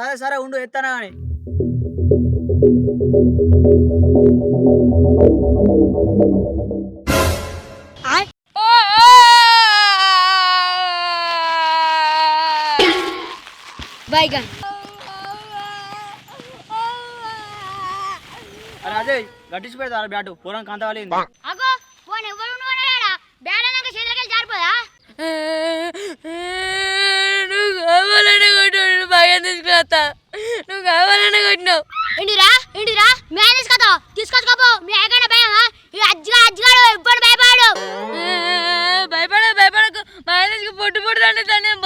సరే సరే ఉండు ఎత్తానా కానీ బైగన్. అరే అజయ్ గట్టించి పెడతా బ్యాటు పూరం కాంతవాలి అగో ఫోన్ ఎవరు ఉన్నాడా బ్యాట్ అన్నాక చేతులకెళ్ళి జారిపోదా? నువ్వు కావాలనే కొట్టావు బాగా తీసుకురా నువ్వు కావాలనే కొట్టినావు. ఏంటిరా ఏంటిరా మేనేజ్ కదా? తీసుకొచ్చుకోపో. మీ ఎక్కడ భయమా? ఈ అజ్జిగా అజ్జిగాడు ఎప్పుడు భయపడాడు. భయపడ భయపడకు మైలేజ్కి పొట్టు పుడుతాండి దాన్ని నేను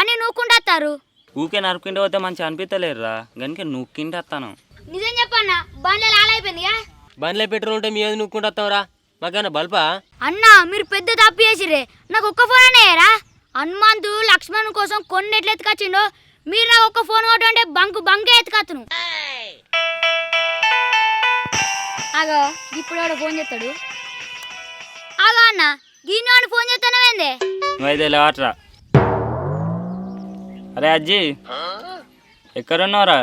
బండి నూక్కుంటారు ఊకే నరుకుంటే పోతే మంచిగా అనిపిస్తలేరురా గనుక నూక్కింటే వస్తాను నిజం చెప్పన్న బండ్లు లాలైపోయిందిగా బండ్లో పెట్రోల్ ఉంటే మీ ఏది నుక్కుంటూ వస్తావురా మాకేమన్నా బల్పా? అన్న మీరు పెద్ద తప్పు చేసిరే నాకు ఒక్క ఫోన్ అనేయరా హనుమంతు లక్ష్మణ్ కోసం కొన్ని ఎట్లా ఎత్తుకొచ్చిండో మీరు నాకు ఒక్క ఫోన్ కొట్టుంటే బంకు బంకే ఎత్తుకొత్తును. అగో ఇప్పుడు వాడు ఫోన్ చేస్తాడు. అగో అన్న గీనోడు ఫోన్ చేస్తానవేందే నువ్వైతే లేవట్రా. అరే అజ్జి. ఎక్కడున్నావురా?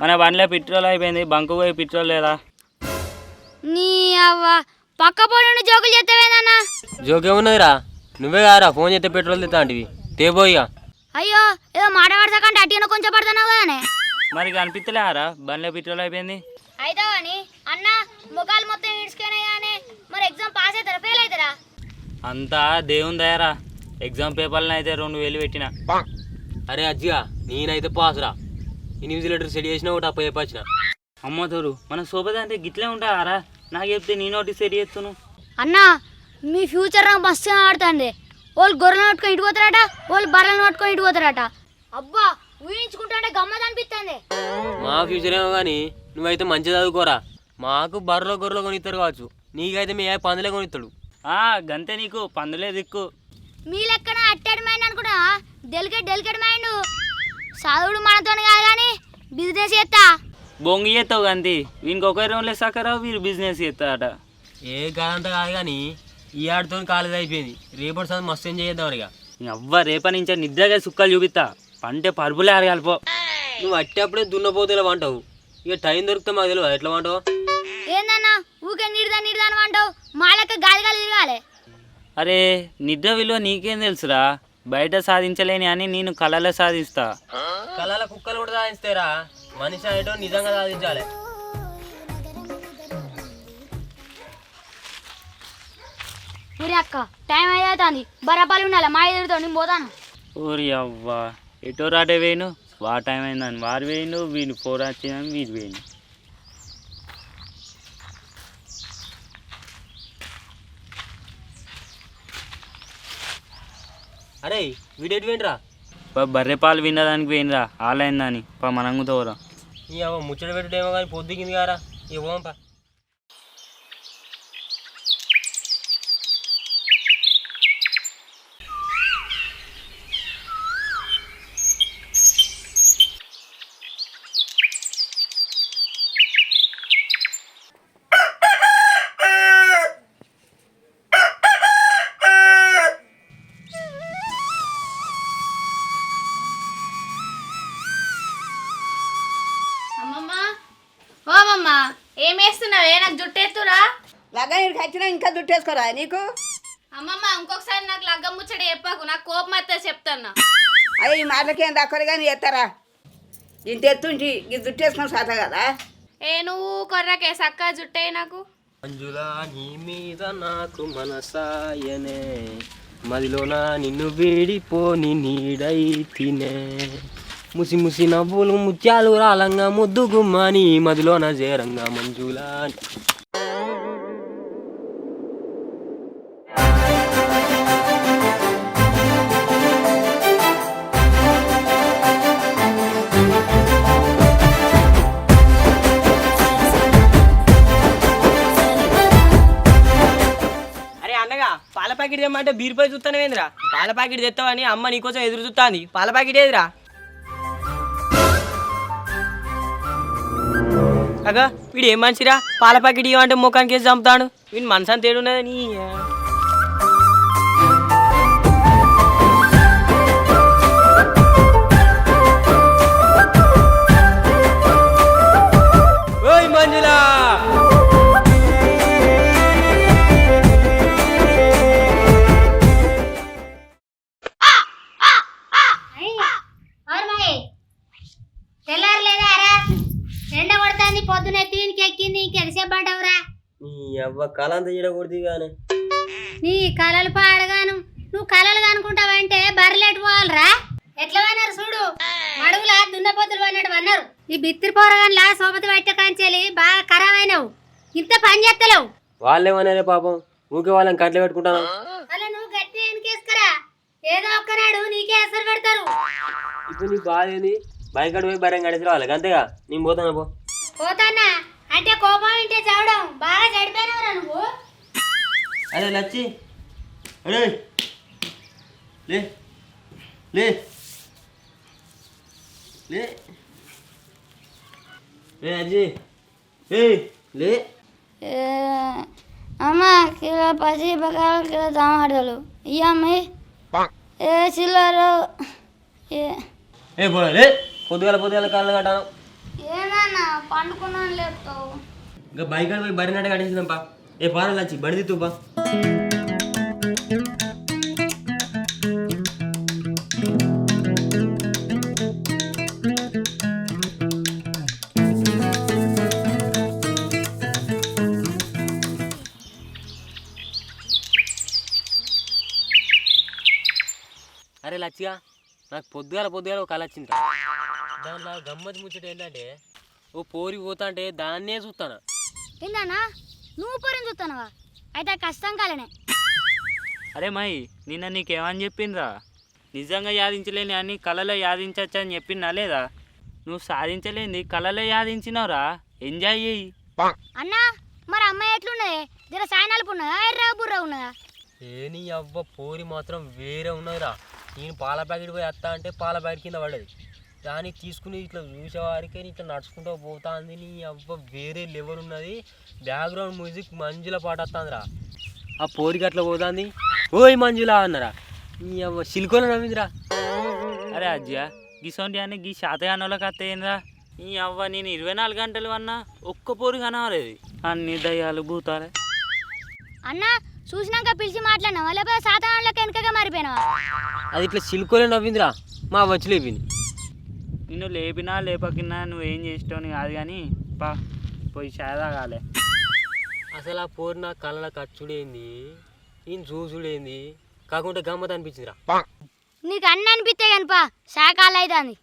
మన బండిలో పెట్రోల్ అయిపోయింది. బంకు పోయి పెట్రోల్ లేదా? నీ అవ్వ. పక్క పోటీ జోకులు చేస్తావేందన్నా జోకేమున్నదిరా నువ్వే కారా ఫోన్ చేస్తే పెట్రోల్ తెస్తా అంటివి తేబోయిగా అయ్యో ఏదో మాట పడతాకంటే అట్టిన కొంచెం పడుతున్నావు కదనే మరి కనిపించలేరా బండిలో పెట్రోల్ అయిపోయింది. అయితే అని అన్న ముఖాలు మొత్తం ఇడ్చుకున్నాయని మరి ఎగ్జామ్ పాస్ అవుతారా ఫెయిల్ అవుతారా అంతా దేవుని దయరా. ఎగ్జామ్ పేపర్లను అయితే రెండు వేలు పెట్టిన. అరే అజ్జిగా నేనైతే పాసురా. ఇన్విజిలేటర్ సెట్ చేసినా ఒకటి అప్ప చెప్పొచ్చిన? అమ్మ తోరు మన సోపతి అంటే గిట్లే ఉంటారా? నాకు చెప్తే నీ నోటి సెట్ చేస్తాను. అన్న మీ ఫ్యూచర్ నాకు మస్తు ఆడుతుంది వాళ్ళు గొర్రెలు నోట్టుకొని ఇటు పోతారట వాళ్ళు బర్రెలు నోట్టుకొని ఇటు పోతారట. అబ్బా ఊహించుకుంటుంటే గమ్మత్ అనిపిస్తుంది. మా ఫ్యూచర్ ఏమో కానీ నువ్వైతే మంచిగా చదువుకోరా. మాకు బర్రెలో గొర్రెలో కొనిస్తారు కావచ్చు. నీకైతే మీ పందులే కొనిస్తాడు ఆ గంతే నీకు పందులే దిక్కు. మీ లెక్కన అట్టడి మైండ్ అనుకున్నా డెలికేట్ డెలికేట్ మైండ్. చదువుడు మనతో కాదు కానీ బిజినెస్ చేస్తా బొంగి చేస్తావు గంతి వీనికి ఒక రోజులే సకరావు వీరు బిజినెస్ చేస్తాడట ఏ కాదంతా కాదు కానీ ఈ ఆడితో కాలేజ్ అయిపోయింది. రేపటి సంది మస్తు ఎంజాయ్ చేద్దాం ఇక. అవ్వ రేపటి నుంచే నిద్రగా సుక్కలు చూపిస్తా పంటే పరుపులే అరగాలిపో నువ్వు అట్టేప్పుడే దున్నపోతేలా వంటావు. ఇక టైం దొరికితే మాకు తెలియదు ఎట్లా వంటావు? ఏందన్నా ఊకే నీడదా నీడదా అని అంటావు మా లెక్క గాలి గాలి తిరగాలి. అరే నిద్ర విలువ నీకేం తెలుసురా? బయట సాధించలేని అని నేను కళలో సాధిస్తా. కళల కుక్కలు కూడా సాధిస్తారా మనిషి అనేటో నిజంగా సాధించాలి. ఊరి అక్క టైం అయితే బరపాలి ఉండాలి మా ఎదురుతో నేను పోతాను. ఓరి అవ్వ ఎటో రాటే వేయను వా టైం అయిందని వారు వేయండు వీడు ఫోర్ వచ్చిందని వీడు వేయండు అరే వీడేటి బా బర్రె పాలు విన్నదానికి పోయినరా ఆలైందని పా మనంగు తోరా నీ అవ్వ ముచ్చట పెట్టుడేమో కానీ పొద్దుకింది కారా. ఇక పోంపా వేస్తున్నావే నాకు జుట్టెత్తురా లగ్గానికి వచ్చినా ఇంకా దుట్టేసుకోరా నీకు? అమ్మమ్మ ఇంకొకసారి నాకు లగ్గం ముచ్చట చెప్పకు నాకు కోపం వస్తే చెప్తాన్నా. అయ్యి ఈ మాటలకేం దక్కరు కానీ ఎత్తారా ఇంత ఎత్తుంటి ఇది దుట్టేసుకుని సాత కదా? ఏ నువ్వు కొర్రకే సక్క జుట్టే నాకు. మంజులా నీ మీద నాకు మనసాయనే మదిలోన నిన్ను వేడిపోని నీడై తినే. ముసి ముసి నవ్వులు ముత్యాలు రాలంగా ముద్దు గుమ్మని మదిలోన చేరంగా మంజులా అరే అన్నగా పాల ప్యాకెట్ తెమ్మంటే బీరుపై చూస్తానేంద్రా పాల ప్యాకెట్ తెస్తావని అమ్మ నీకోసం ఎదురు చూస్తాంది పాల ప్యాకెట్ ఏదిరా? అగా వీడు ఏం మనిషిరా? పాల ప్యాకెట్ ఇవ్వంటే ముఖానికి వేసి చంపుతాడు. వీడు మనసు అంత ఏడున్నది నీ పొద్దున ఎత్తికి ఎక్కింది ఇంకెంతసేపు అంటావురా నీ అవ్వ కలంత చేయకూడదు కానీ నీ కలలు పాడగాను నువ్వు కలలు కనుకుంటావంటే బర్రెలెట్ పోవాలరా? ఎట్లా వన్నారు చూడు? మడుగులా దున్నపోతులు పడినట్టు వన్నారు ఈ బిత్తిరి పోరగాన్లా సోపతి పట్టే కాంచెలి బాగా ఖరాబ్ అయినావు. ఇంత పని చేస్తలేవు. వాళ్ళేమన్నారే పాపం? ఊకే వాళ్ళని కట్లు పెట్టుకుంటాను? అలా నువ్వు గట్టి వెనకేసుకురా ఏదో ఒక్కనాడు నీకే అసలు పెడతారు. ఇప్పుడు నీకు బాధ ఏంది బయట పోయి బరం గడిచి రావాలి అంతేగా? నేను పోతాను పో. పోతానా? అంటే కోపం ఇంటే చదవడం బాగా చెడిపోయినవరా నువ్వు? అరే లచ్చి. అరే. లే. లే. లే. అజ్జి. ఏయ్ లే. అమ్మ కిలో పసి బకాలు కిలో టమాటాలు. ఇయ్యమ్మి. ఏ చిల్లరు. ఏ పోరా లే. పొద్దుగాల పొద్దుగాల కాళ్ళు కట్టాను. పండుకున్నాను లేపుతావు ఇంకా బైక్ పోయి బరి నట్టు కట్టేసిందంపా ఏ పారాలు లచ్చి బడి దిత్తుపా అరే లచ్చిగా నాకు పొద్దుగాల పొద్దుగాల ఒక కళ వచ్చింది దాంట్లో గమ్మత్ ముచ్చట ఏంటంటే ఓ పోరి పోతా అంటే దాన్నే చూస్తాను? ఏందన్నా? నువ్వు పొరిని చూస్తున్నావా అయితే కష్టం కాలనే. అరే మై నిన్న నీకేమని చెప్పిండ్రా? నిజంగా యాదించలేని అని కళలో యాదించచ్చు అని చెప్పిందా లేదా? నువ్వు సాధించలేంది కళలో యాదించినావురా? ఎంజాయ్ చేయి. అన్నా మరి అమ్మాయి ఎట్లున్నది? జర సాయనాలకు ఉన్నదా? ఎర్ర బుర్ర ఉన్నదా? ఏ నీ అవ్వ పోరి మాత్రం వేరే ఉన్నదిరా. నేను పాల ప్యాకెట్ పోయి వస్తా అంటే పాల ప్యాకెట్ కింద పడ్డది. దాన్ని తీసుకుని ఇట్లా చూసేవారికే ఇట్లా నడుచుకుంటూ పోతాంది నీ అవ్వ. వేరే లెవెల్ ఉన్నది. బ్యాక్గ్రౌండ్ మ్యూజిక్ మంజుల పాట వస్తుందిరా. ఆ పోరికి అట్లా పోతాంది. ఓయ్ మంజుల అన్నరా. నీ అవ్వ సిలికోన నవ్విందిరా. అరే అజ్జ గిసొంటి అని గీ శాతగానంలోకి అత్తయిందిరా ఈ అవ్వ నేను ఇరవై నాలుగు గంటలు అన్నా ఒక్క పోరు కనవలేదు అన్ని దయ్యాలు భూతాలే. అన్నా చూసినాక పిలిచి మాట్లాడినావా? లేకపోతే సాధారణలోకి వెనకగా మారిపోయినావా? అది ఇట్లా సిలికోలే నవ్విందిరా. మా వచ్చి లేపింది. నిన్ను లేపినా లేపకినా నువ్వేం చేసేటోని కాదు కానీ పా పోయి తాగాలే. అసలు ఆ పోరు నా కళ్ళ కచ్చుడేంది? ఈయన చూసుడేంది కాకుండా గమ్మత్ అనిపించిందిరా. నీకు అన్న అనిపిస్తే కనుపా శాఖాలు అవుతుంది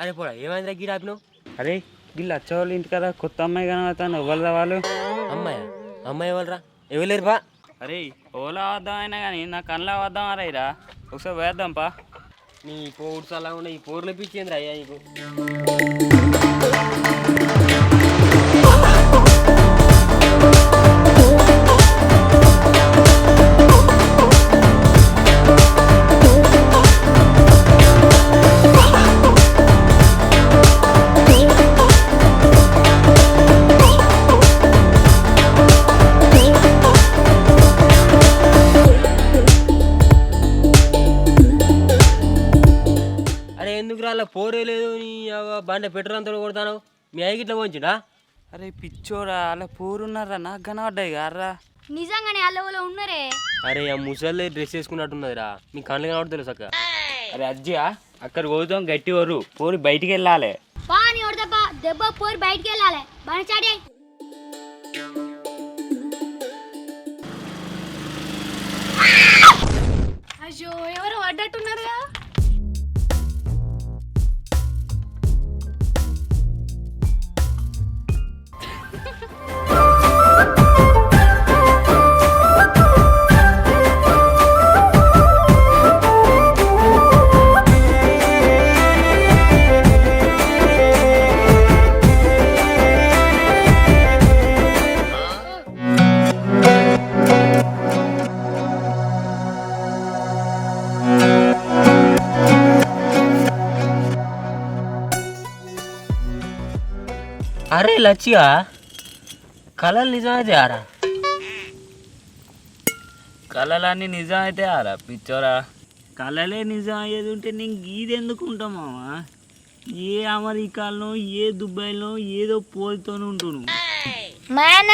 అరే పోడా ఏమైందిరా గీడ ఆపినావు అరే వీళ్ళు వచ్చేవాళ్ళు ఇంటి కదా కొత్త అమ్మాయి కనబడతాను ఎవరు వాళ్ళు? అమ్మాయ? అమ్మాయి ఎవరురా ఎవరు బా అరే ఓలా వద్దాం అయినా కానీ నా కళ్ళ వద్దాం అరేరా ఒకసారి వేద్దాం పా. నీ పోడు అలా ఉన్న ఈ పోర్లు పిచ్చేంద్ర అయ్యా నీకు? అలా పోరే లేదు నీ బండి పెట్రోల్ అంతా కొడతాను మీ అయ్యకి ఇట్లా పోంచుడా అరే పిచ్చోరా అలా పోరున్నారా? నాకు కనబడ్డాయి గారా నిజంగానే అల్లవలో ఉన్నరే? అరే ఆ ముసలి డ్రెస్ వేసుకున్నట్టున్నదిరా. మీ కళ్ళు కనబడతలేదు సక్క. అరే అజ్జియా అక్కడ పోతాం గట్టి వరు పోరి బయటికి వెళ్ళాలి. పాని దెబ్బ దెబ్బ పోరి బయటికి వెళ్ళాలి. బాగా చాడే అయ్యో ఎవరు పడ్డట్టున్నారుగా? అరే లచ్చిగా? కళలు నిజమైతే ఆరా? కళలన్నీ నిజం అయితే ఆరా పిచ్చోరా కళలే నిజం అయ్యేది ఉంటే నేను గీది ఎందుకు ఉంటాం మామా? ఏ అమెరికాలో ఏ దుబాయ్లో ఏదో పోలితోనే ఉంటును మా అన్న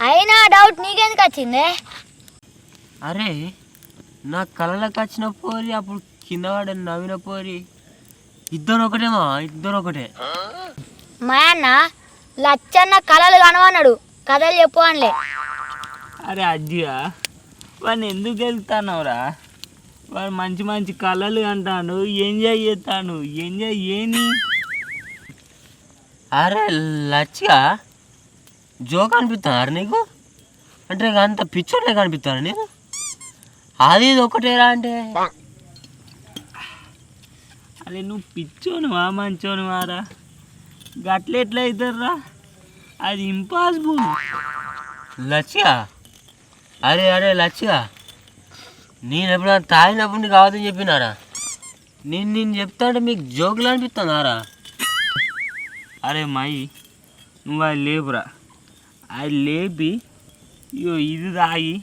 అయినా డౌట్ నీకెందుకు వచ్చిందే? అరే నా కళలకు వచ్చిన పోరి అప్పుడు కింద పడి నవ్విన పోరి. ఇద్దరు ఒకటేమా ఇద్దరు ఒకటే మా అన్న లచ్చన్న కళలు కనవన్నాడు కథలు చెప్పు అనలే. అరే అజ్జిగా వాడిని ఎందుకు వెళ్తానవరా? వాడు మంచి మంచి కళలు అంటాను ఎంజాయ్ చేస్తాను. ఎంజాయ్ ఏని అరే లచ్చిగా జోక్ అనిపిస్తున్నారు నీకు? అంటే అంత పిచ్చోళ్ళే కనిపిస్తాను నీకు? అది ఇది ఒకటేరా అంటే? అరే నువ్వు పిచ్చోనువా మంచోనువారా? గట్ల ఎట్లా అవుతారా అది ఇంపాసిబుల్ లచ్చిగా అరే అరే లచ్చిగా నేను ఎప్పుడైనా తాగినప్పుడు నీకు అవదని చెప్పినారా? నేను నేను చెప్తా అంటే మీకు జోకులు అనిపిస్తున్నారా? అరే మై నువ్వు అది లేపురా. అది లేపి ఇగో ఇది తాగి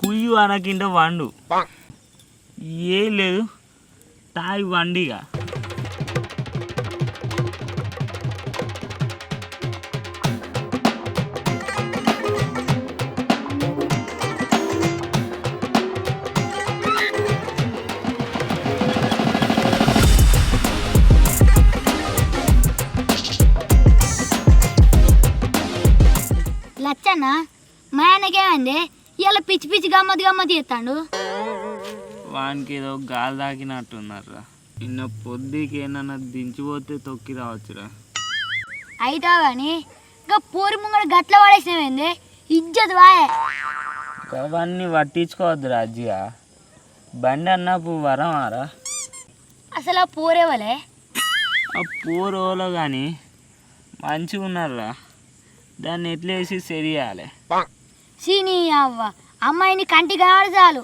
కుయ్యి అనకింట వండు. ఏం లేదు తాగి వండిగా గమ్మతి గమ్మతి చేస్తాడు వానికి ఏదో గాలి తాకినట్టున్నారా నిన్న పొద్దుకి ఏమన్నా దించిపోతే తొక్కి రావచ్చురా. అయితే కానీ ఇంకా పూరి ముంగడ గట్ల పడేసినవేంది ఇజ్జత్ వాయే. అవన్నీ పట్టించుకోవద్దు రాజ్యా బండి అన్నప్పుడు వరమారా అసలు ఆ పూరేవలే ఆ పూరోలో కానీ మంచిగా ఉన్నారా దాన్ని ఎట్లేసి సెరియాలి సీని అవ్వ. అమ్మాయిని కంటి కనబడి చాలు.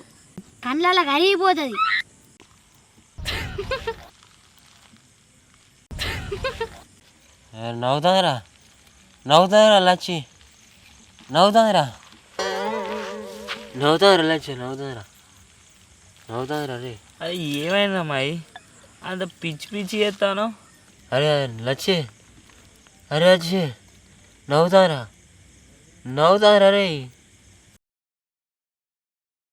కళ్ళలో కరిగిపోతుంది. నవ్వుతుందిరా. నవ్వుతుందిరా లచ్చి. నవ్వుతుందిరా. నవ్వుతుందిరా లచ్చి నవ్వుతుందిరా. నవ్వుతుందిరా రే. అది ఏమైందమ్మాయి అంత పిచ్చి పిచ్చి చేస్తాను అరే లచ్చి. అరే లచ్చి. నవ్వుతారా నవ్వుతారా రే.